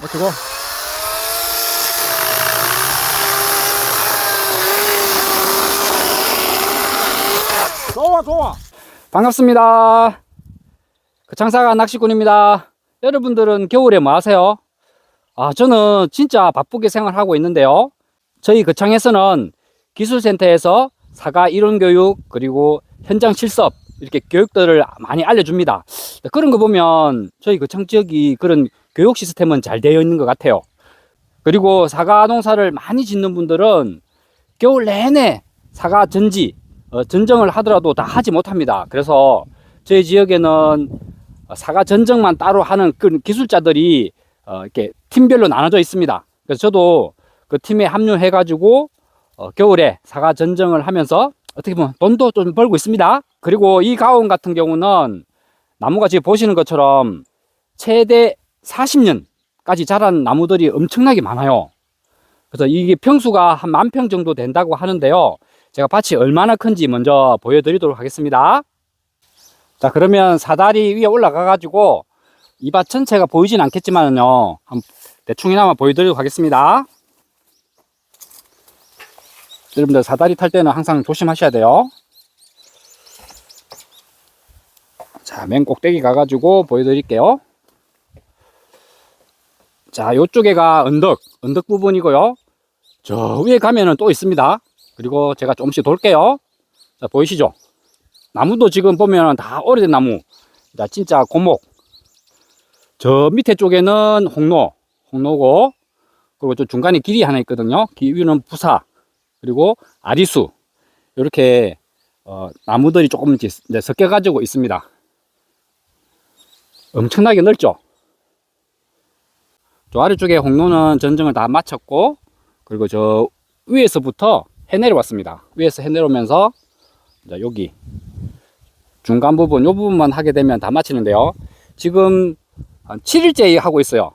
멋지고. 좋아, 좋아. 반갑습니다. 그 장사가 낚시꾼입니다. 여러분들은 겨울에 뭐 하세요? 아, 저는 진짜 바쁘게 생활하고 있는데요. 저희 거창에서는 기술센터에서 사과 이론 교육 그리고 현장 실습 이렇게 교육들을 많이 알려줍니다. 그런 거 보면 저희 거창 지역이 그런 교육 시스템은 잘 되어 있는 것 같아요. 그리고 사과 농사를 많이 짓는 분들은 겨울 내내 사과 전지, 어, 전정을 하더라도 다 하지 못합니다. 그래서 저희 지역에는 사과 전정만 따로 하는 그 기술자들이 어, 이렇게 팀별로 나눠져 있습니다. 그래서 저도 그 팀에 합류해가지고 어, 겨울에 사과 전정을 하면서 어떻게 보면 돈도 좀 벌고 있습니다. 그리고 이 가온 같은 경우는 나무가 지금 보시는 것처럼 최대 40년까지 자란 나무들이 엄청나게 많아요. 그래서 이게 평수가 한 만 평 정도 된다고 하는데요. 제가 밭이 얼마나 큰지 먼저 보여드리도록 하겠습니다. 자, 그러면 사다리 위에 올라가 가지고 이 밭 전체가 보이진 않겠지만요. 한 대충이나마 보여드리도록 하겠습니다. 여러분들 사다리 탈 때는 항상 조심하셔야 돼요. 자, 맨 꼭대기 가가지고 보여드릴게요. 자, 요쪽에가 언덕, 언덕 부분이고요. 저 위에 가면은 또 있습니다. 그리고 제가 조금씩 돌게요. 자, 보이시죠? 나무도 지금 보면 다 오래된 나무. 자, 진짜 고목. 저 밑에 쪽에는 홍로, 홍로고, 그리고 저 중간에 길이 하나 있거든요. 길 위는 부사, 그리고 아리수. 이렇게, 어, 나무들이 조금 이제 섞여가지고 있습니다. 엄청나게 넓죠? 저 아래쪽에 홍로는 전정을 다 마쳤고, 그리고 저 위에서부터 해내려 왔습니다. 위에서 해내려오면서, 자, 여기, 중간 부분, 요 부분만 하게 되면 다 마치는데요. 지금 한 7일째 하고 있어요.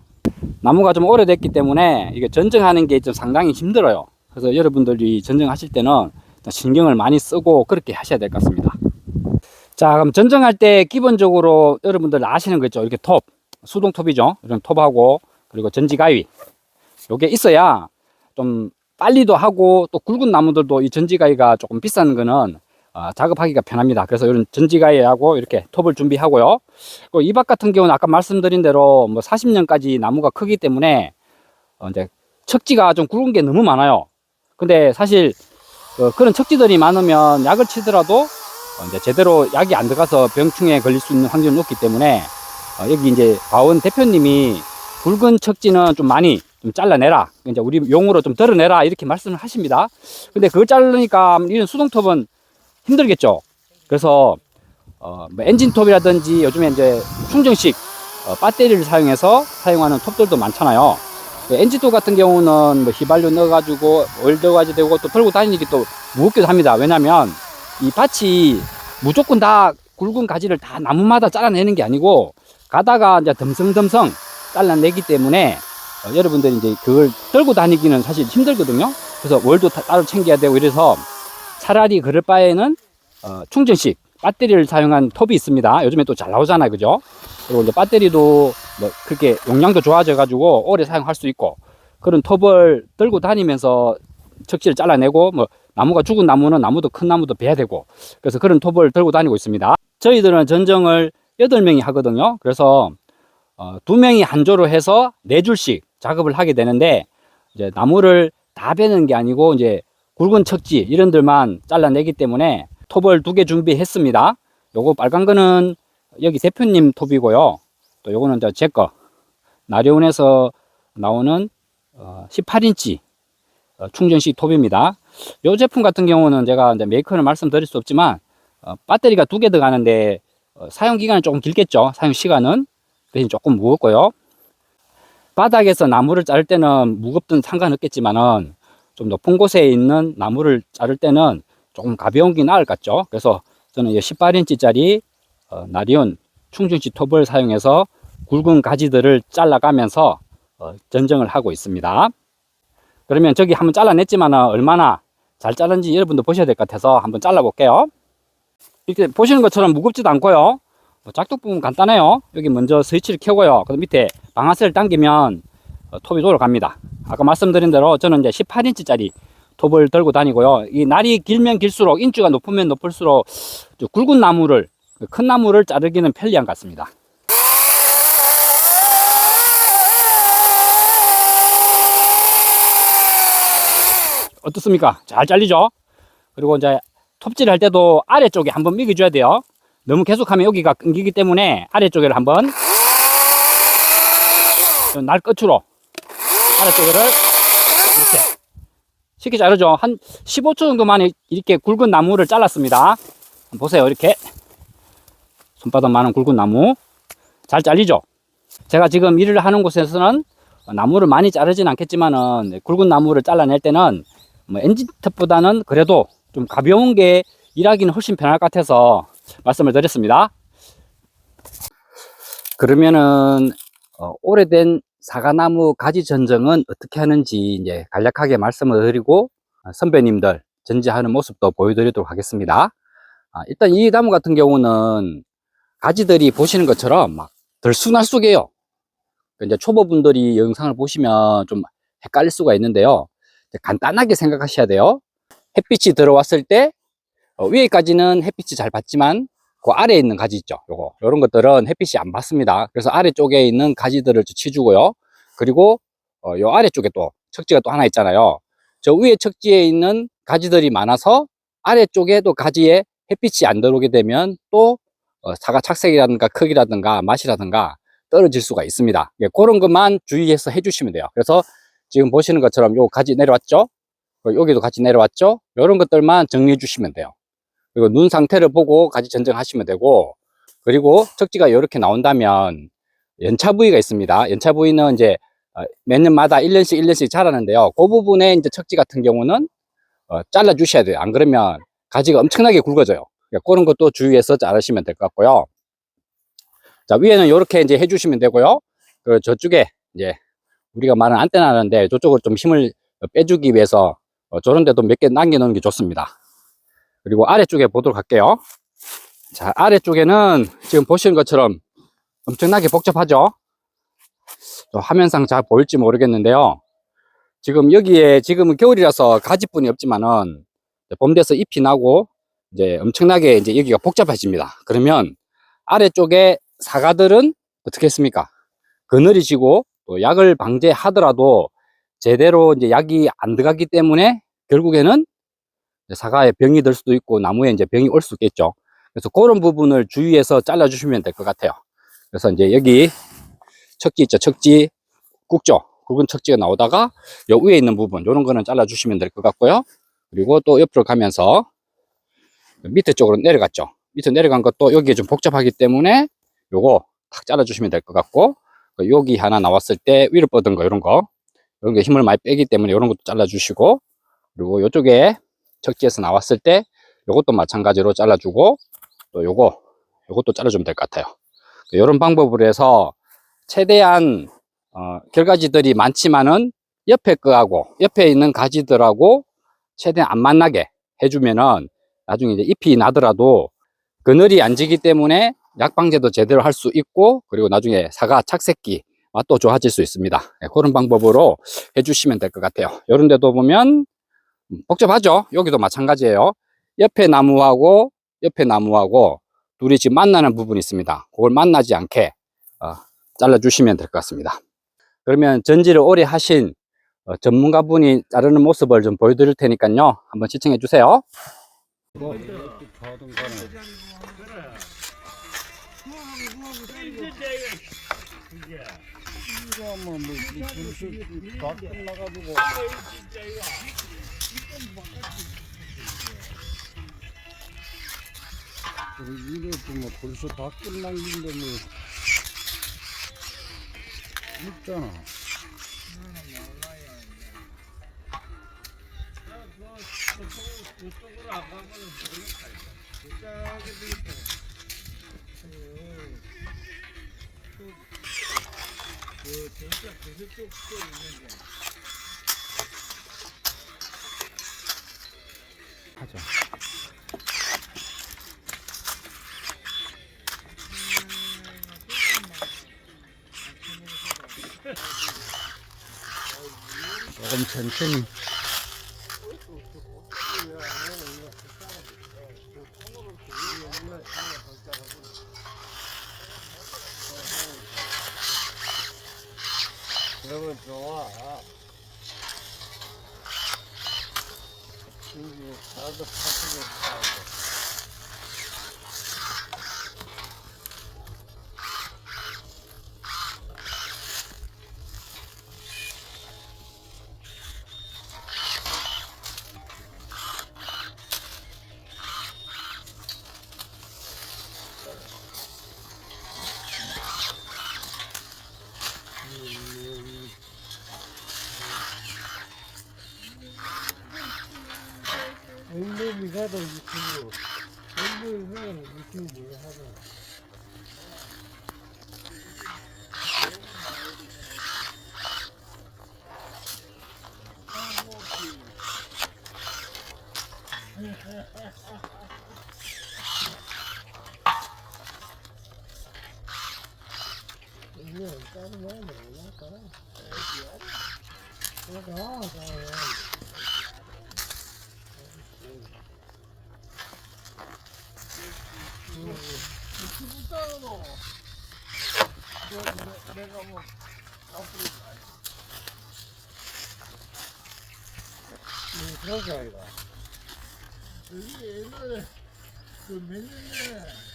나무가 좀 오래됐기 때문에 이게 전정하는 게 좀 상당히 힘들어요. 그래서 여러분들이 전정하실 때는 신경을 많이 쓰고 그렇게 하셔야 될 것 같습니다. 자, 그럼 전정할 때 기본적으로 여러분들 아시는 거 있죠? 이렇게 톱, 수동 톱이죠. 이런 톱하고 그리고 전지가위. 요게 있어야 좀 빨리도 하고 또 굵은 나무들도 이 전지가위가 조금 비싼 거는 어, 작업하기가 편합니다. 그래서 이런 전지가위하고 이렇게 톱을 준비하고요. 그리고 이 밭 같은 경우는 아까 말씀드린 대로 뭐 40년까지 나무가 크기 때문에 어, 이제 척지가 좀 굵은 게 너무 많아요. 근데 사실 어, 그런 척지들이 많으면 약을 치더라도 어, 이제 제대로 약이 안 들어가서 병충해에 걸릴 수 있는 확률이 높기 때문에 어, 여기 이제 바원 대표님이 굵은 척지는 좀 많이 좀 잘라내라. 이제 우리 용어로 좀 덜어내라 이렇게 말씀을 하십니다. 근데 그걸 자르니까 이런 수동톱은 힘들겠죠. 그래서 어, 뭐 엔진톱이라든지 요즘에 이제 충전식 어, 배터리를 사용해서 사용하는 톱들도 많잖아요. 그 엔진톱 같은 경우는 뭐 휘발유 넣어가지고 넣어가지고 되고 또 들고 다니기 또 무겁기도 합니다. 왜냐면 이 밭이 무조건 다 굵은 가지를 다 나무마다 잘라내는 게 아니고 가다가 이제 덤성덤성 잘라내기 때문에 어, 여러분들이 이제 그걸 들고 다니기는 사실 힘들거든요. 그래서 월도 다- 따로 챙겨야 되고 이래서 차라리 그럴 바에는 어, 충전식 배터리를 사용한 톱이 있습니다. 요즘에 또 잘 나오잖아요, 그죠? 그리고 이제 배터리도 뭐 그렇게 용량도 좋아져 가지고 오래 사용할 수 있고 그런 톱을 들고 다니면서 척지를 잘라내고 뭐 나무가 죽은 나무는 나무도 큰 나무도 베야 되고 그래서 그런 톱을 들고 다니고 있습니다. 저희들은 전정을 8명이 하거든요. 그래서 어, 두 명이 한 조로 해서 네 줄씩 작업을 하게 되는데 이제 나무를 다 베는 게 아니고 이제 굵은 척지 이런 들만 잘라내기 때문에 톱을 두 개 준비했습니다. 요거 빨간 거는 여기 대표님 톱이고요. 또 요거는 제 거. 나리온에서 나오는 어, 18인치 어, 충전식 톱입니다. 요 제품 같은 경우는 제가 이제 메이커는 말씀드릴 수 없지만 어, 배터리가 두 개 들어가는데 어, 사용 기간은 조금 길겠죠. 사용 시간은 대신 조금 무겁고요. 바닥에서 나무를 자를 때는 무겁든 상관없겠지만은 좀 높은 곳에 있는 나무를 자를 때는 조금 가벼운 게 나을 것 같죠. 그래서 저는 이 18인치짜리 어, 나리온 충전식 톱을 사용해서 굵은 가지들을 잘라가면서 어, 전정을 하고 있습니다. 그러면 저기 한번 잘라냈지만 얼마나 잘 자른지 여러분도 보셔야 될 것 같아서 한번 잘라볼게요. 이렇게 보시는 것처럼 무겁지도 않고요. 뭐 작동 부분 간단해요. 여기 먼저 스위치를 켜고요. 그 밑에 방아쇠를 당기면 어, 톱이 돌아갑니다. 아까 말씀드린 대로 저는 이제 18인치짜리 톱을 들고 다니고요. 이 날이 길면 길수록 인주가 높으면 높을수록 저 굵은 나무를 큰 나무를 자르기는 편리한 것 같습니다. 어떻습니까? 잘 잘리죠? 그리고 이제 톱질 할 때도 아래쪽에 한번 미겨줘야 돼요. 너무 계속하면 여기가 끊기기 때문에 아래쪽에를 한번 날 끝으로 아래쪽에를 이렇게 쉽게 자르죠. 한 15초 정도만 이렇게 굵은 나무를 잘랐습니다. 보세요. 이렇게 손바닥 만한 굵은 나무 잘 잘리죠. 제가 지금 일을 하는 곳에서는 나무를 많이 자르진 않겠지만은 굵은 나무를 잘라낼 때는 뭐 엔진톱보다는 그래도 좀 가벼운 게 일하기는 훨씬 편할 것 같아서 말씀을 드렸습니다. 그러면은 어, 오래된 사과나무 가지 전정은 어떻게 하는지 이제 간략하게 말씀을 드리고 어, 선배님들 전지하는 모습도 보여드리도록 하겠습니다. 아, 일단 이 나무 같은 경우는 가지들이 보시는 것처럼 막 들쑥날쑥해요. 이제 초보분들이 영상을 보시면 좀 헷갈릴 수가 있는데요. 간단하게 생각하셔야 돼요. 햇빛이 들어왔을 때 어, 위에까지는 햇빛이 잘 받지만 그 아래에 있는 가지 있죠. 요거 요런 것들은 햇빛이 안 받습니다. 그래서 아래쪽에 있는 가지들을 치주고요. 그리고 어, 요 아래쪽에 또 척지가 또 하나 있잖아요. 저 위에 척지에 있는 가지들이 많아서 아래쪽에 또 가지에 햇빛이 안 들어오게 되면 또 어, 사과 착색이라든가 크기라든가 맛이라든가 떨어질 수가 있습니다. 예, 그런 것만 주의해서 해주시면 돼요. 그래서 지금 보시는 것처럼 요 가지 내려왔죠? 어, 여기도 같이 내려왔죠? 이런 것들만 정리해 주시면 돼요. 그리고 눈 상태를 보고 가지 전정하시면 되고, 그리고 척지가 이렇게 나온다면 연차 부위가 있습니다. 연차 부위는 이제 어, 몇 년마다 1년씩 1년씩 자라는데요. 그 부분에 이제 척지 같은 경우는 어, 잘라 주셔야 돼요. 안 그러면 가지가 엄청나게 굵어져요. 그러니까 그런 것도 주의해서 자르시면 될 것 같고요. 자, 위에는 이렇게 이제 해주시면 되고요. 그 저쪽에 이제 우리가 말은 안테나 하는데 저쪽으로 좀 힘을 빼주기 위해서 어, 저런 데도 몇 개 남겨놓는 게 좋습니다. 그리고 아래쪽에 보도록 할게요. 자, 아래쪽에는 지금 보시는 것처럼 엄청나게 복잡하죠? 저 화면상 잘 보일지 모르겠는데요. 지금 여기에 지금은 겨울이라서 가지뿐이 없지만은 봄 돼서 잎이 나고 이제 엄청나게 이제 여기가 복잡해집니다. 그러면 아래쪽에 사과들은 어떻게 했습니까? 그늘이 지고 또 약을 방제하더라도 제대로 이제 약이 안 들어가기 때문에 결국에는 사과에 병이 들 수도 있고 나무에 이제 병이 올 수 있겠죠. 그래서 그런 부분을 주의해서 잘라 주시면 될 것 같아요. 그래서 이제 여기 척지 있죠. 척지 굵죠. 굵은 척지가 나오다가 요 위에 있는 부분 이런 거는 잘라 주시면 될 것 같고요. 그리고 또 옆으로 가면서 밑에 쪽으로 내려갔죠. 밑에 내려간 것도 여기에 좀 복잡하기 때문에 요거 탁 잘라 주시면 될 것 같고 그 여기 하나 나왔을 때 위로 뻗은 거 이런 거 이런 게 힘을 많이 빼기 때문에 이런 것도 잘라 주시고 그리고 요쪽에 척지에서 나왔을 때 요것도 마찬가지로 잘라주고 또 요거 요것도 잘라주면 될 것 같아요 이런 방법으로 해서 최대한 어, 결가지들이 많지만은 옆에 거하고 옆에 있는 가지들하고 최대한 안 만나게 해주면은 나중에 이제 잎이 나더라도 그늘이 안 지기 때문에 약방제도 제대로 할 수 있고 그리고 나중에 사과 착색기 맛도 좋아질 수 있습니다. 네, 그런 방법으로 해주시면 될 것 같아요. 이런 데도 보면 음, 복잡하죠? 여기도 마찬가지예요. 옆에 나무하고 옆에 나무하고 둘이 지금 만나는 부분이 있습니다. 그걸 만나지 않게 어, 잘라주시면 될 것 같습니다. 그러면 전지를 오래 하신 어, 전문가분이 자르는 모습을 좀 보여드릴 테니까요. 한번 시청해 주세요. 이거 뭐, 뭐, 불수 다 끝나가지고. 우리 이래 보면 벌써 다 끝난 건데 뭐. 있잖아. 하죠. 조금 천천히. 그러면 나도 파트를 하고. 엉 가도 유튜브. 엉덩이 가도 유튜브 하고. 이거 따로 넣으면 올라가. 올라가, 올라가. 유튜브 따로 내가 뭐 앞으로 네, 그런 게 아니라. 이게 옛날에 그몇 년 전에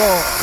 잘